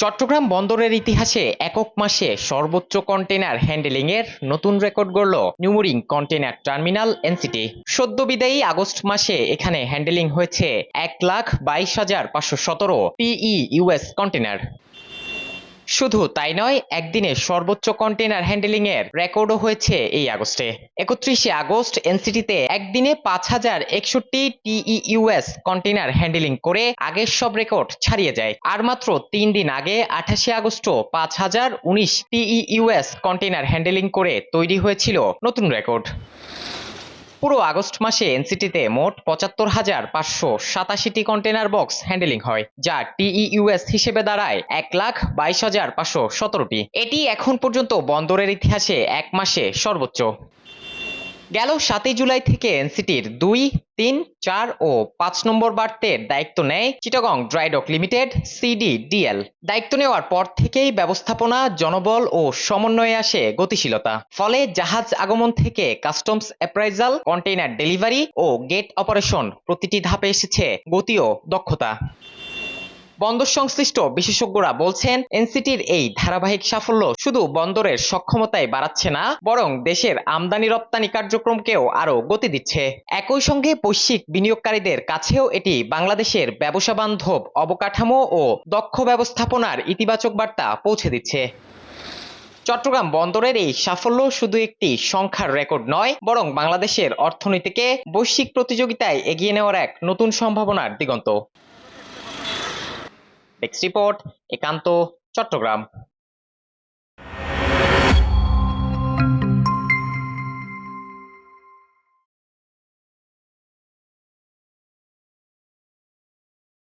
চট্টগ্রাম বন্দরের ইতিহাসে একক মাসে সর্বোচ্চ কন্টেনার হ্যান্ডেলিং এর নতুন record গড়ল new mooring container terminal NCT. সদ্য বিদায়ী আগস্ট মাসে এখানে হ্যান্ডেলিং হয়েছে এক লাখ বাইশ হাজার পাঁচশো সতেরো পিই ইউএস কন্টেনার শুধু তাই নয়, একদিনে সর্বোচ্চ কন্টেনার হ্যান্ডেলিং এর রেকর্ডও হয়েছে এই আগস্টে। একত্রিশে আগস্ট এনসিটিতে একদিনে পাঁচ হাজার একষট্টি টিইউএস কন্টেনার হ্যান্ডেলিং করে আগের সব রেকর্ড ছাড়িয়ে যায়। আর মাত্র তিন দিন আগে, আঠাশে আগস্ট পাঁচ হাজার উনিশ টিইউএস কন্টেনার হ্যান্ডেলিং করে তৈরি হয়েছিল নতুন রেকর্ড। পুরো আগস্ট মাসে এনসিটিতে মোট পঁচাত্তর হাজার পাঁচশো সাতাশিটি কন্টেনার বক্স হ্যান্ডেলিং হয়, যা টিইউএস হিসেবে দাঁড়ায় এক লাখ বাইশ হাজার পাঁচশো সতেরোটি। এটি এখন পর্যন্ত বন্দরের ইতিহাসে এক মাসে সর্বোচ্চ। গেল সাতই জুলাই থেকে এনসিটির দুই, তিন, চার ও পাঁচ নম্বর বার্তের দায়িত্ব নেয় Chittagong dry dock limited CD CDDL. দায়িত্ব নেওয়ার পর থেকেই ব্যবস্থাপনা, জনবল ও সমন্বয়ে আসে গতিশীলতা। ফলে জাহাজ আগমন থেকে কাস্টমস অ্যাপ্রাইজাল, কন্টেইনার ডেলিভারি ও গেট অপারেশন প্রতিটি ধাপে এসেছে গতি ও দক্ষতা। বন্দর সংশ্লিষ্ট বিশেষজ্ঞরা বলছেন, এনসিটির এই ধারাবাহিক সাফল্য শুধু বন্দরের সক্ষমতাই বাড়াচ্ছে না, বরং দেশের আমদানি রপ্তানি কার্যক্রমকেও আরও গতি দিচ্ছে। একই সঙ্গে বৈশ্বিক বিনিয়োগকারীদের কাছেও এটি বাংলাদেশের ব্যবসা বান্ধব অবকাঠামো ও দক্ষ ব্যবস্থাপনার ইতিবাচক বার্তা পৌঁছে দিচ্ছে। চট্টগ্রাম বন্দরের এই সাফল্য শুধু একটি সংখ্যার রেকর্ড নয়, বরং বাংলাদেশের অর্থনীতিকে বৈশ্বিক প্রতিযোগিতায় এগিয়ে নেওয়ার এক নতুন সম্ভাবনার দিগন্ত। ডেস্ক রিপোর্ট একান্ত চট্টগ্রাম